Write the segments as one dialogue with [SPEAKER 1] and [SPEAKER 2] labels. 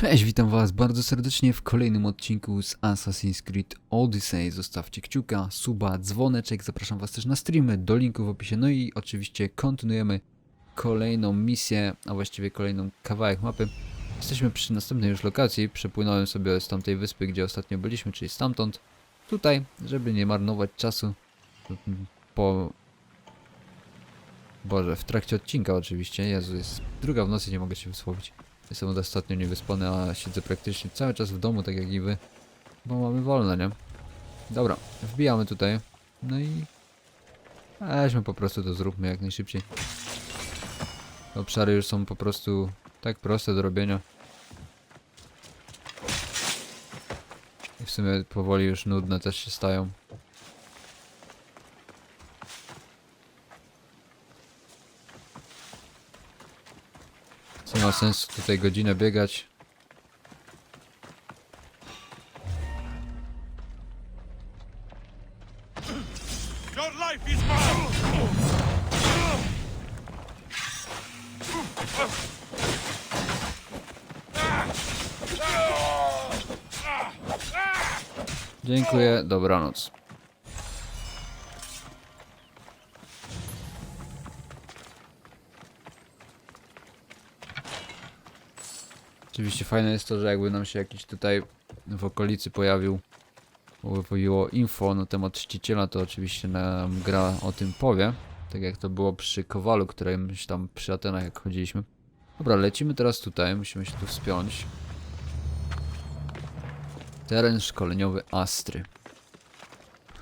[SPEAKER 1] Cześć, witam was bardzo serdecznie w kolejnym odcinku z Assassin's Creed Odyssey. Zostawcie kciuka, suba, dzwoneczek, zapraszam was też na streamy, do linku w opisie. No i oczywiście kontynuujemy kolejną misję, a właściwie kolejną kawałek mapy. Jesteśmy przy następnej już lokacji, przepłynąłem sobie z tamtej wyspy, gdzie ostatnio byliśmy, czyli stamtąd. Tutaj, żeby nie marnować czasu po... Boże, w trakcie odcinka oczywiście, Jezu, jest druga w nocy, nie mogę się wysłowić. Jestem od ostatnio niewyspany, a siedzę praktycznie cały czas w domu, tak jak i wy. Bo mamy wolne, nie? Dobra, wbijamy tutaj. No i... Weźmy po prostu to zróbmy jak najszybciej. Obszary już są po prostu tak proste do robienia. I w sumie powoli już nudne też się stają. Ma sensu tutaj godzinę biegać? Dziękuję, dobranoc. Oczywiście fajne jest to, że jakby nam się jakiś tutaj w okolicy pojawił pojawiło info na temat czciciela, to oczywiście nam gra o tym powie. Tak jak to było przy Kowalu, którymś tam przy Atenach jak chodziliśmy. Dobra, lecimy teraz tutaj, musimy się tu wspiąć. Teren szkoleniowy Astry.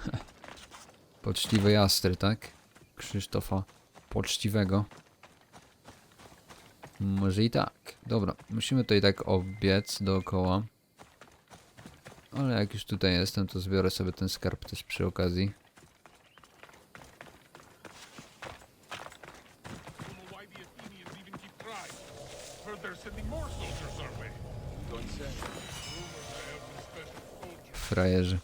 [SPEAKER 1] Poczciwej Astry, tak? Krzysztofa Poczciwego. Może i tak. Dobra, musimy tutaj tak obiec dookoła. Ale jak już tutaj jestem, to zbiorę sobie ten skarb też przy okazji.
[SPEAKER 2] I.
[SPEAKER 1] Frajerzy.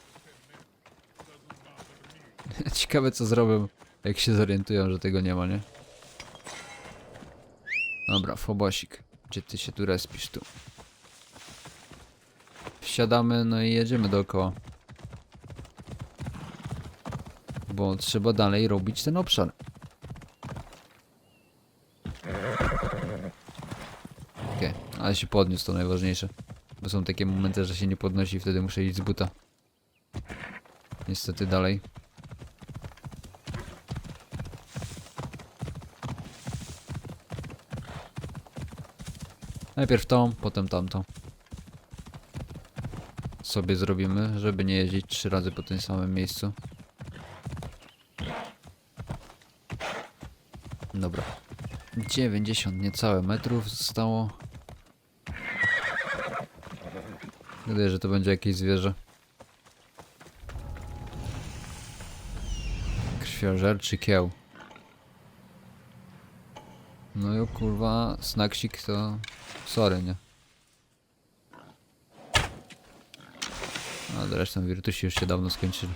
[SPEAKER 1] Ciekawe co zrobią, jak się zorientują, że tego nie ma, nie? Dobra, Fobosik. Gdzie ty się tu respisz tu? Wsiadamy, no i jedziemy dookoła. Bo trzeba dalej robić ten obszar. Okej, ale się podniósł, to najważniejsze. Bo są takie momenty, że się nie podnosi i wtedy muszę iść z buta. Niestety dalej. Najpierw tą, potem tamtą. Sobie zrobimy, żeby nie jeździć trzy razy po tym samym miejscu. Dobra. 90 niecałe metrów zostało. Wydaje, że to będzie jakieś zwierzę. Krwiożerczy kieł. No i kurwa, snacksik to... Sorry, nie? A zresztą Virtusi już się dawno skończyli.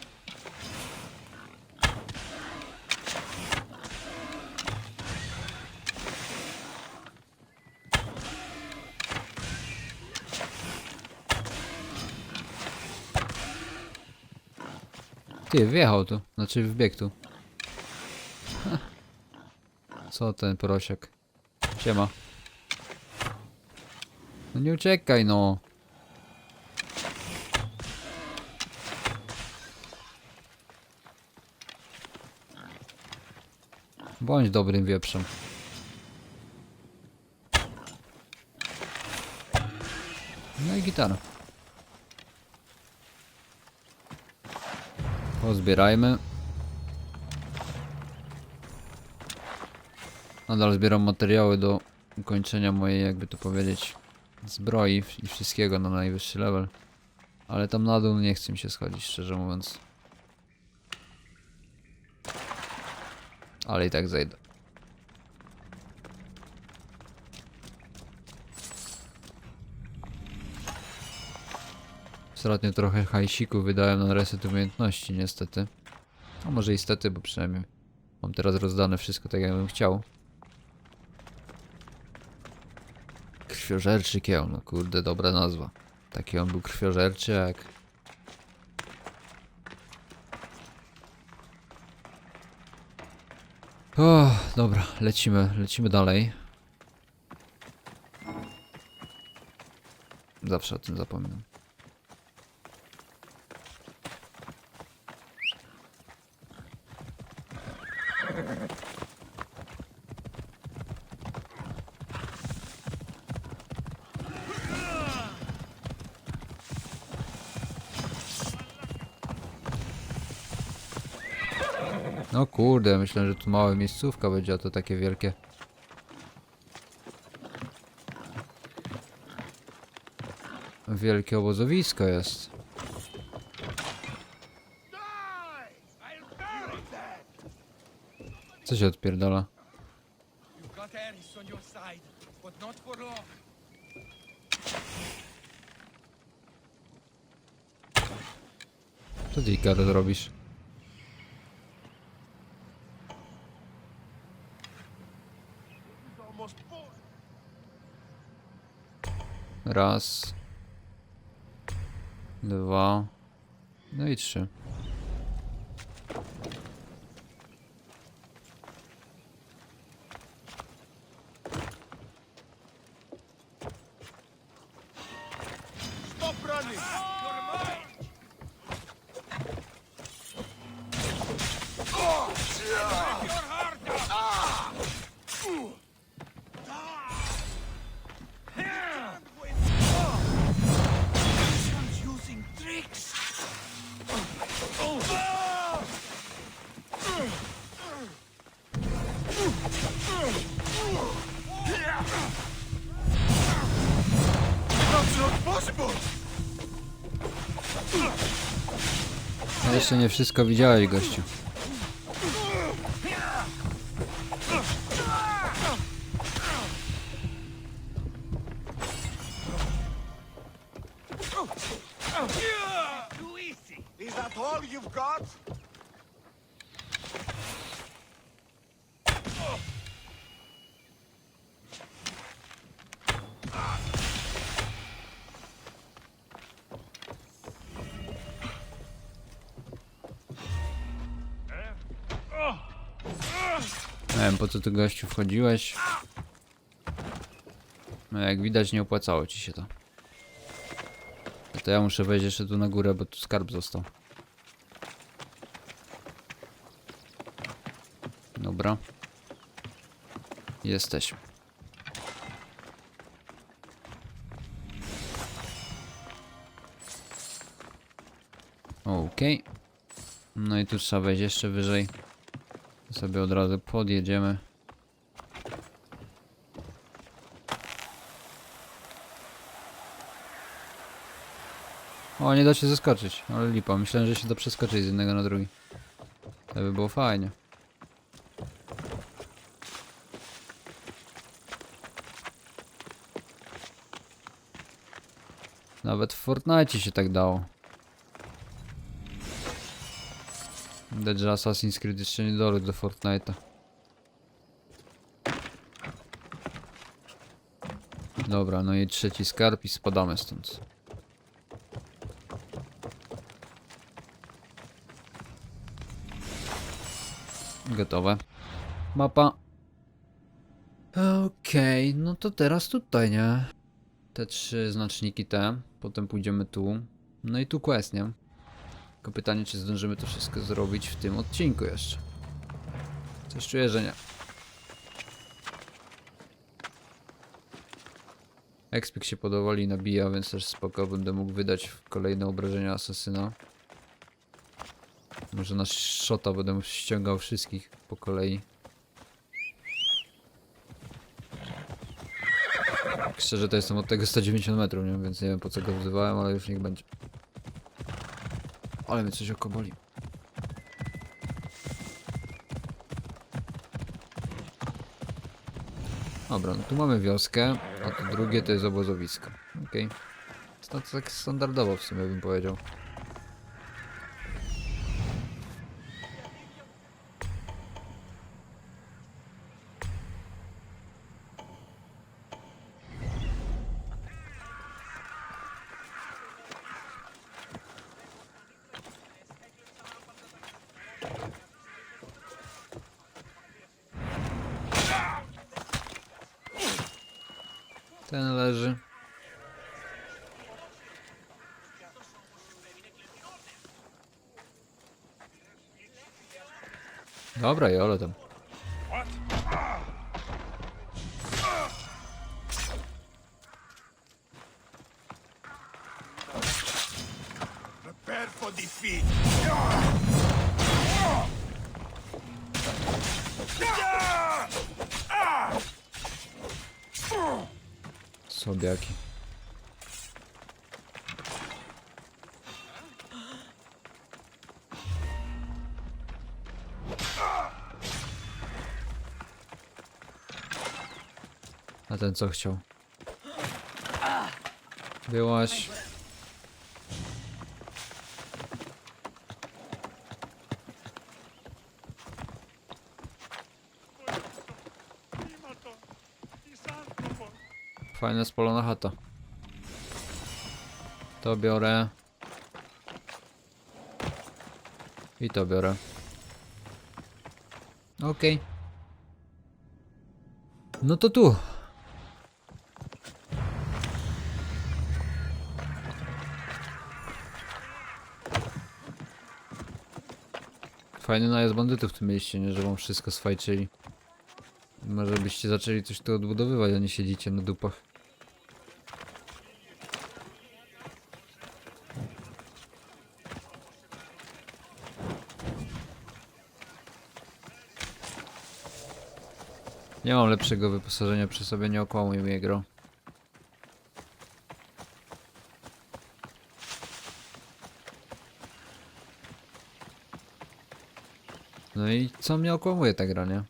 [SPEAKER 1] Ty, wjechał tu. Znaczy wbiegł tu. Co ten prosiak? Siema. No nie uciekaj no. Bądź dobrym wieprzem. No i gitara. Pozbierajmy. Nadal zbieram materiały do ukończenia mojej, jakby to powiedzieć, zbroi i wszystkiego na najwyższy level. Ale tam na dół nie chce mi się schodzić, szczerze mówiąc. Ale i tak zejdę. Ostatnio trochę hajsiku wydałem na reset umiejętności, niestety. A może istety, bo przynajmniej mam teraz rozdane wszystko tak, jakbym chciał. Krwiożerczy kieł, no kurde, dobra nazwa. Taki on był krwiożerczy jak... O, dobra, lecimy, lecimy dalej. Zawsze o tym zapominam. No kurde, myślę, że tu mała miejscówka będzie, a to takie wielkie. Wielkie obozowisko jest. Co się odpierdala? Co ty, Ikaro, robisz? Raz. Dwa. No i trzy.
[SPEAKER 2] Stop running!
[SPEAKER 1] Jeszcze nie wszystko widziałeś, gościu.
[SPEAKER 2] Is that all you've got?
[SPEAKER 1] Po co ty gościu wchodziłeś. No jak widać nie opłacało ci się to. No To ja muszę wejść jeszcze tu na górę, bo tu skarb został. Dobra. Jesteśmy. Okej. No i tu trzeba wejść jeszcze wyżej. Sobie od razu podjedziemy. O, nie da się zeskoczyć, ale lipa. Myślałem, że się da przeskoczyć z jednego na drugi. To by było fajnie. Nawet w Fortnite się tak dało. Widać, że Assassin's Creed jeszcze nie dorósł do Fortnite'a. Dobra, no i trzeci skarb i spadamy stąd. Gotowe. Mapa. Okej, no to teraz tutaj, nie? Te trzy znaczniki te, potem pójdziemy tu. No i tu quest, nie? Tylko pytanie, czy zdążymy to wszystko zrobić w tym odcinku jeszcze. Coś czuję, że nie. Expik się powoli nabija, więc też spoko będę mógł wydać kolejne obrażenia asasyna. Może na shota będę ściągał wszystkich po kolei. Tak Szczerze to jestem od tego 190 metrów, nie? więc nie wiem po co go wzywałem, ale już niech będzie. Ale mnie coś oko boli. Dobra, no tu mamy wioskę, a to drugie to jest obozowisko. Okej. To, to tak standardowo w sumie bym powiedział. Ten leży. Dobra, jolo tam. Ten co chciał? Byłaś. Fajna spalona chata. To biorę. I to biorę. Okej. No to tu. Fajny najazd bandytów tu mieliście, nie? Że wam wszystko sfajczyli. Może byście zaczęli coś tu odbudowywać, a nie siedzicie na dupach. Nie mam lepszego wyposażenia przy sobie, nie okłamuj mnie gro. No i co mnie okłamuje ta gra, nie?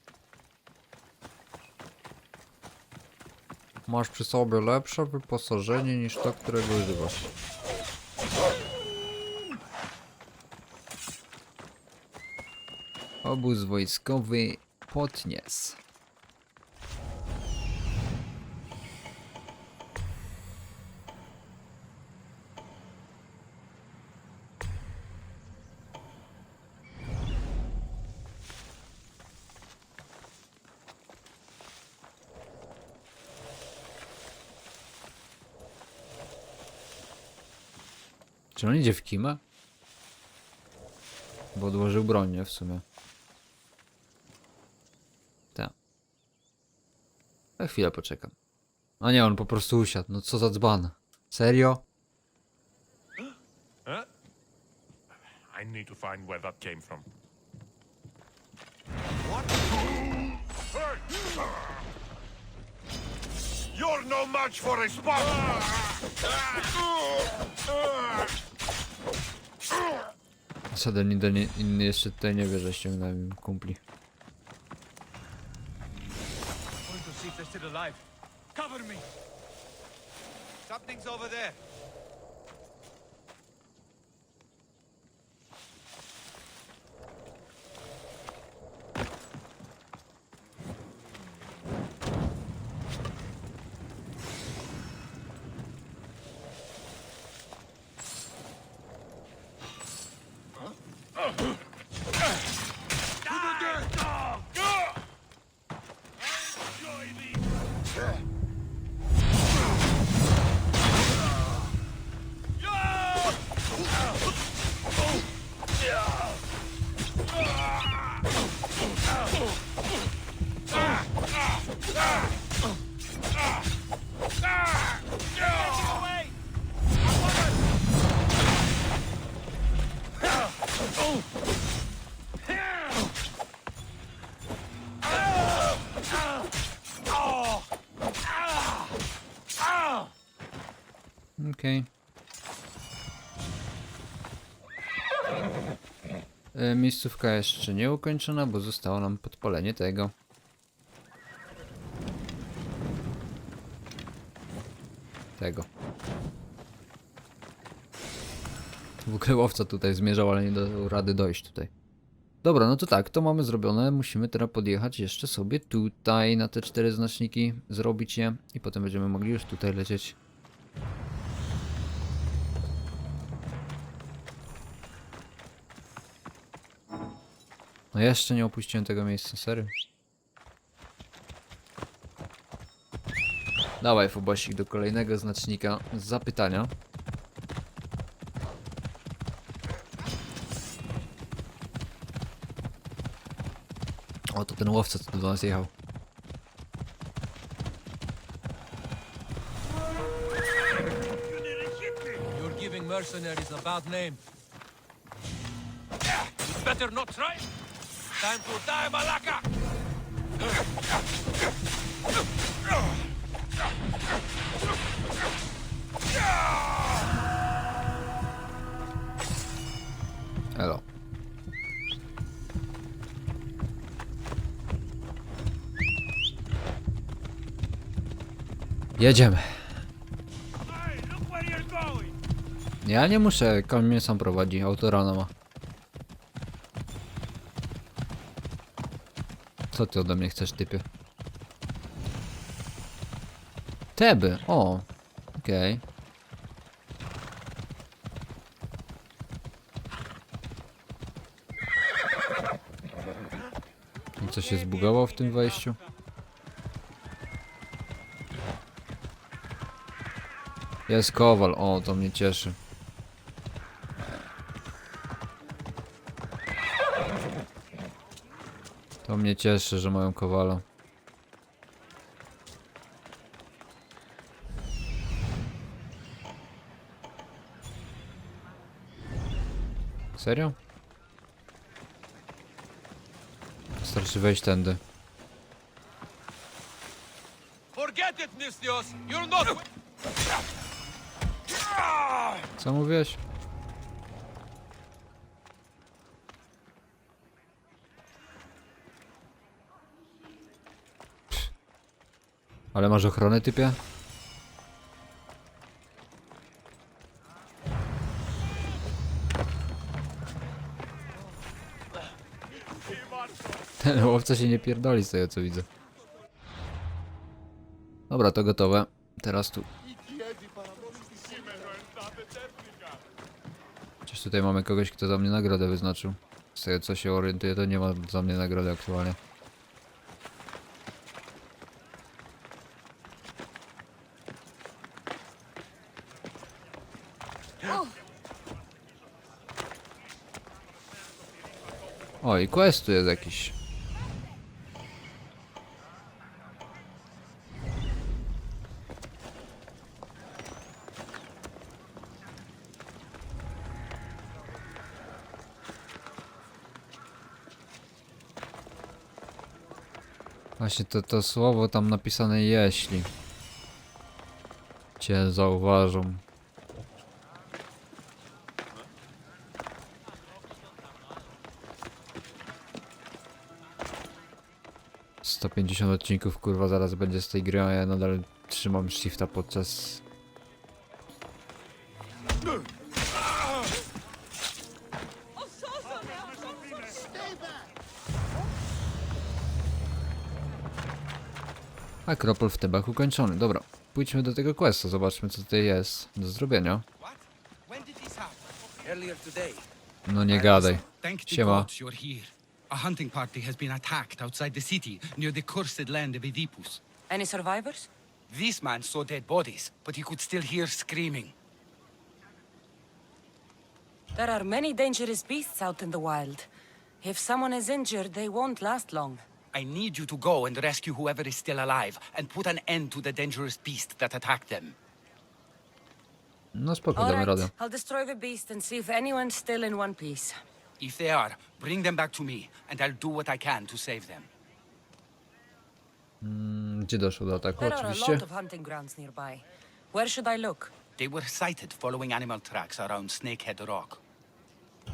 [SPEAKER 1] Masz przy sobie lepsze wyposażenie niż to, którego używasz. Obóz wojskowy Potnies. Czy on idzie w kimę? Bo odłożył broń, nie? W sumie. Tak. Na chwilę poczekam. A nie, on po prostu usiadł. No co za dzban. Serio?
[SPEAKER 2] I need to find where that came from. You're no match for a Spartan!
[SPEAKER 1] Żaden inny, inny jeszcze tutaj nie wie, że ściągnąłem kumpli.
[SPEAKER 3] Cover me! Something's over there.
[SPEAKER 1] Miejscówka jeszcze nie ukończona, bo zostało nam podpalenie tego. Tego. W ogóle łowca tutaj zmierzał, ale nie dał rady dojść tutaj. Dobra, no to tak, to mamy zrobione. Musimy teraz podjechać jeszcze sobie tutaj na te cztery znaczniki, zrobić je i potem będziemy mogli już tutaj lecieć. No jeszcze nie opuściłem tego miejsca, serio. Dawaj, Fobosik, do kolejnego znacznika zapytania. O, to ten łowca, co do nas jechał.
[SPEAKER 3] You're giving mercenaries a bad name. You'd better not try. Time to die, Malaka!
[SPEAKER 1] Elo. Jedziemy. Ja nie muszę, koń mnie sam prowadzi, autorana ma. Co ty ode mnie chcesz, typie? Teby, o, okej. I Co się zbugowało w tym wejściu? Jest kowal, o, to mnie cieszy. To mnie cieszy, że mają kowala. Serio? Wystarczy wejść tędy.
[SPEAKER 3] Forget it, Nistios! You're not...
[SPEAKER 1] Co mówiłeś? Ale masz ochronę, typie? Ten łowca się nie pierdoli z tego, co widzę. Dobra, to gotowe. Teraz tu Chociaż tutaj mamy kogoś, kto za mnie nagrodę wyznaczył. Z tego co się orientuję, to nie ma za mnie nagrody aktualnie. O, i quest tu jest jakiś. Właśnie to, to słowo tam napisane jeśli cię zauważą. Sto pięćdziesiąt odcinków kurwa zaraz będzie z tej gry, a ja nadal trzymam shifta podczas Akropol w Tebach ukończony. Dobra, pójdźmy do tego questa, zobaczmy co tutaj jest do zrobienia. No nie gadaj. Siema.
[SPEAKER 4] Gods you're here. A hunting party has been attacked outside the city, near the cursed land of Oedipus.
[SPEAKER 5] Any survivors?
[SPEAKER 4] This man saw dead bodies, but he could still hear screaming.
[SPEAKER 5] There are many dangerous beasts out in the wild. If someone is injured, they won't last long.
[SPEAKER 4] I need you to go and rescue whoever is still alive, and put an end to the dangerous beast that attacked them.
[SPEAKER 1] No spoko,
[SPEAKER 5] All
[SPEAKER 1] damy
[SPEAKER 5] right,
[SPEAKER 1] radę.
[SPEAKER 5] I'll destroy the beast and see if anyone's still in one piece.
[SPEAKER 4] If they are, bring them back to me, and I'll do what I can to save them.
[SPEAKER 1] Mm, Gdzie doszło do ataku?
[SPEAKER 5] There are a
[SPEAKER 1] Oczywiście.
[SPEAKER 5] lot of hunting grounds nearby. Where should I look?
[SPEAKER 4] They were sighted following animal tracks around Snakehead Rock.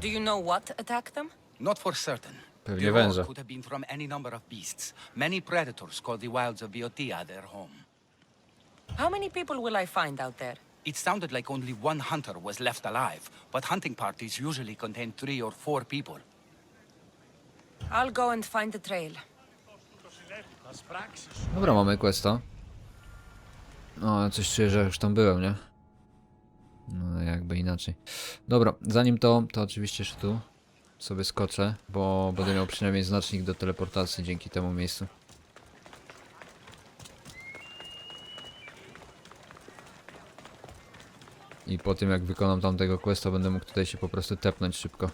[SPEAKER 5] Do you know what attacked them?
[SPEAKER 4] Not for certain.
[SPEAKER 1] Pewnie
[SPEAKER 4] the
[SPEAKER 1] węże.
[SPEAKER 4] rock could have been from any number of beasts. Many predators call the wilds of Biotia their home.
[SPEAKER 5] How many people will I find out there?
[SPEAKER 4] It sounded like only one hunter was left alive, but hunting parties usually contain three or four people.
[SPEAKER 5] I'll go and find the trail.
[SPEAKER 1] Dobra, mamy questa. No, coś czuję, że już tam byłem, nie? No, jakby inaczej. Dobra, zanim to, to oczywiście jeszcze tu sobie skoczę, bo będę miał przynajmniej znacznik do teleportacji dzięki temu miejscu. I po tym jak wykonam tamtego questa będę mógł tutaj się po prostu tepnąć szybko.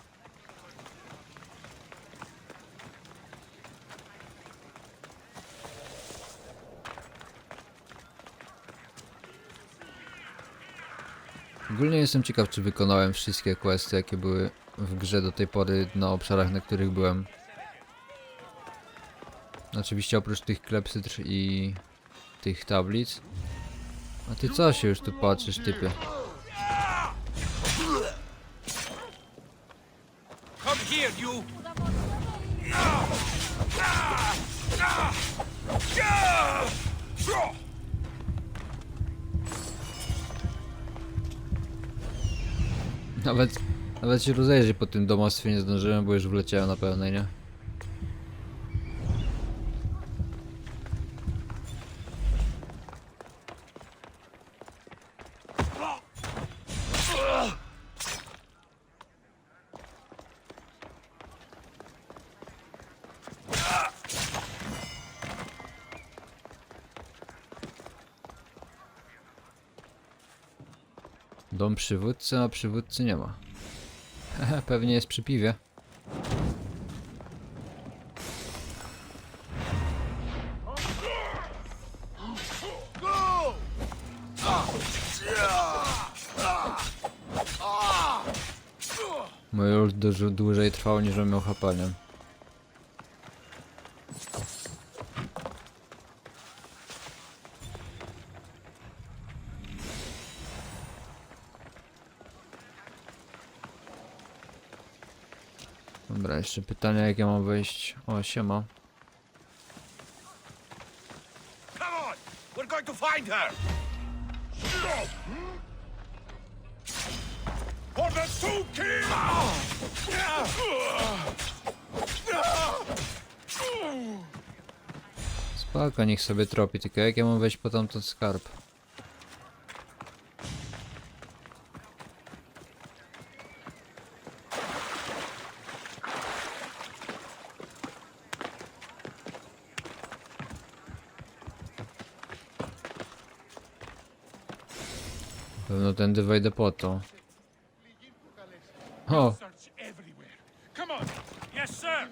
[SPEAKER 1] Ogólnie jestem ciekaw, czy wykonałem wszystkie questy, jakie były w grze do tej pory na obszarach, na których byłem. Oczywiście oprócz tych klepsydr i tych tablic. A ty co się już tu patrzysz, typie?
[SPEAKER 4] Here, you!
[SPEAKER 1] Nawet, nawet się rozejrzeć po tym domostwie nie zdążyłem, bo już wleciałem na pełnej, nie? Dom przywódcy, a przywódcy nie ma. Pewnie jest przy piwie. Mój ult dużo dłużej trwał niż on miał HP, Dobra, jeszcze pytanie jak ja mam wejść. O, siema.
[SPEAKER 3] Come on! We're going to find her!
[SPEAKER 2] For the two kings!
[SPEAKER 1] Spoko, niech sobie tropi, tylko jak ja mam wejść po tamten skarb? Tędy wejdę po to. O,
[SPEAKER 2] Search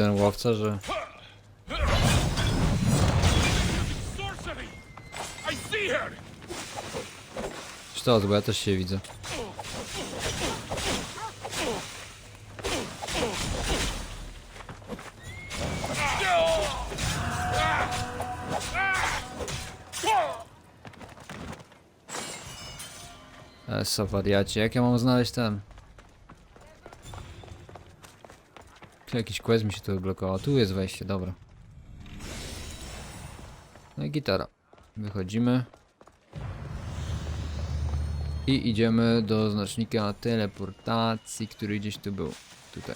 [SPEAKER 1] ten łowca, że... Sztos, bo ja też się widzę. Esa wariacie, jak ja mam znaleźć ten? Jakiś quest mi się tu odblokował. Tu jest wejście, dobra. No i gitara. Wychodzimy. I idziemy do znacznika teleportacji, który gdzieś tu był. Tutaj.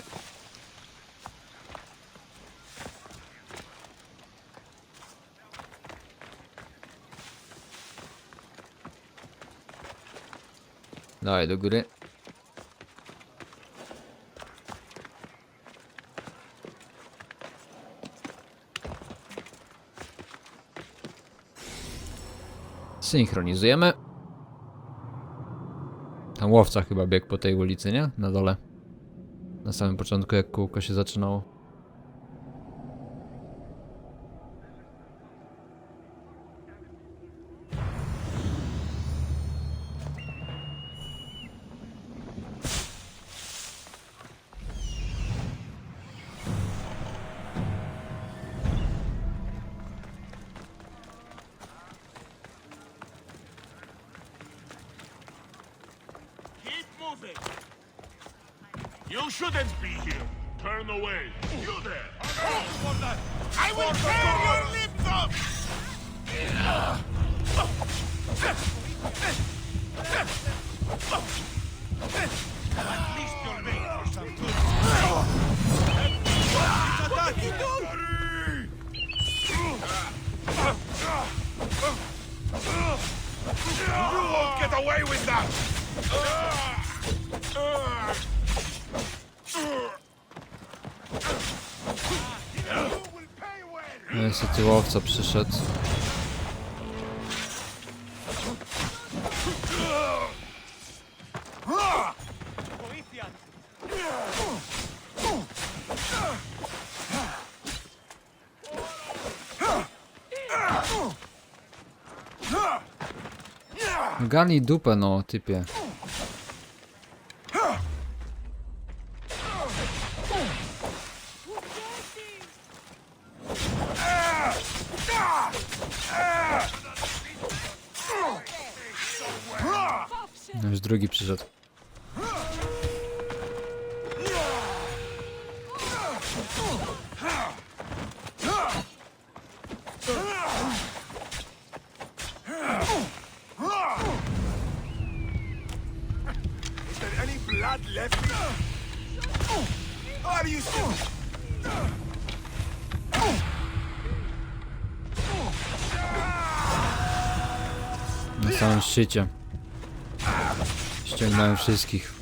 [SPEAKER 1] Dawaj do góry. Synchronizujemy. Tam łowca chyba biegł po tej ulicy, nie? Na dole. Na samym początku, jak kółko się zaczynało. Niestety łowca przyszedł. Gani dupę no, typie. Samym szczycie. Ściągnąłem wszystkich.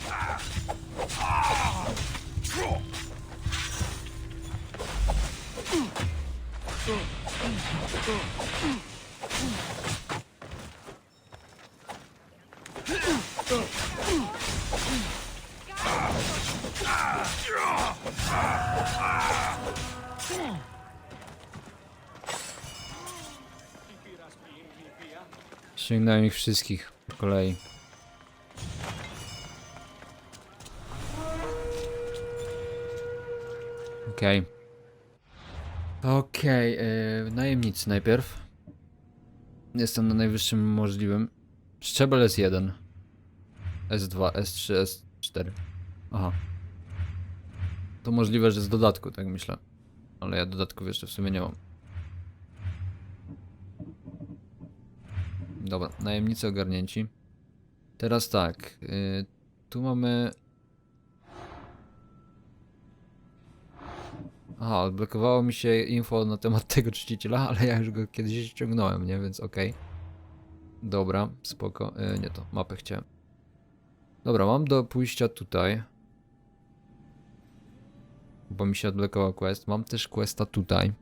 [SPEAKER 1] Ściągnąłem ich wszystkich po kolei. Okej. Okej, yy, najemnicy najpierw. Jestem na najwyższym możliwym. Szczebel S1. S2, S3, S4. Aha. To możliwe, że z dodatku, tak myślę. Ale ja dodatków jeszcze w sumie nie mam. Dobra, najemnicy ogarnięci. Teraz tak, y, tu mamy... Aha, odblokowało mi się info na temat tego czciciela, ale ja już go kiedyś ściągnąłem, nie? Więc okej. Dobra, spoko. Y, nie to, mapę chciałem. Dobra, mam do pójścia tutaj. Bo mi się odblokował quest. Mam też questa tutaj.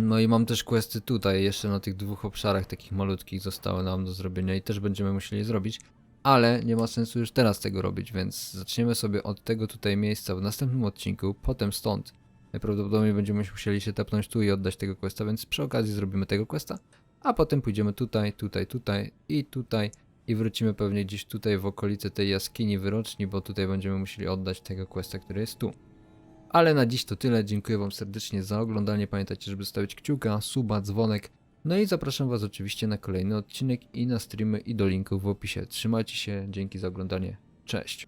[SPEAKER 1] No i mam też questy tutaj, jeszcze na tych dwóch obszarach takich malutkich zostały nam do zrobienia i też będziemy musieli zrobić, ale nie ma sensu już teraz tego robić, więc zaczniemy sobie od tego tutaj miejsca w następnym odcinku, potem stąd. Najprawdopodobniej będziemy musieli się tepnąć tu i oddać tego questa, więc przy okazji zrobimy tego questa, a potem pójdziemy tutaj, tutaj, tutaj i tutaj i wrócimy pewnie gdzieś tutaj w okolice tej jaskini wyroczni, bo tutaj będziemy musieli oddać tego questa, który jest tu. Ale na dziś to tyle. Dziękuję Wam serdecznie za oglądanie. Pamiętajcie, żeby stawić kciuka, suba, dzwonek. No i zapraszam Was oczywiście na kolejny odcinek i na streamy i do linków w opisie. Trzymajcie się, dzięki za oglądanie. Cześć.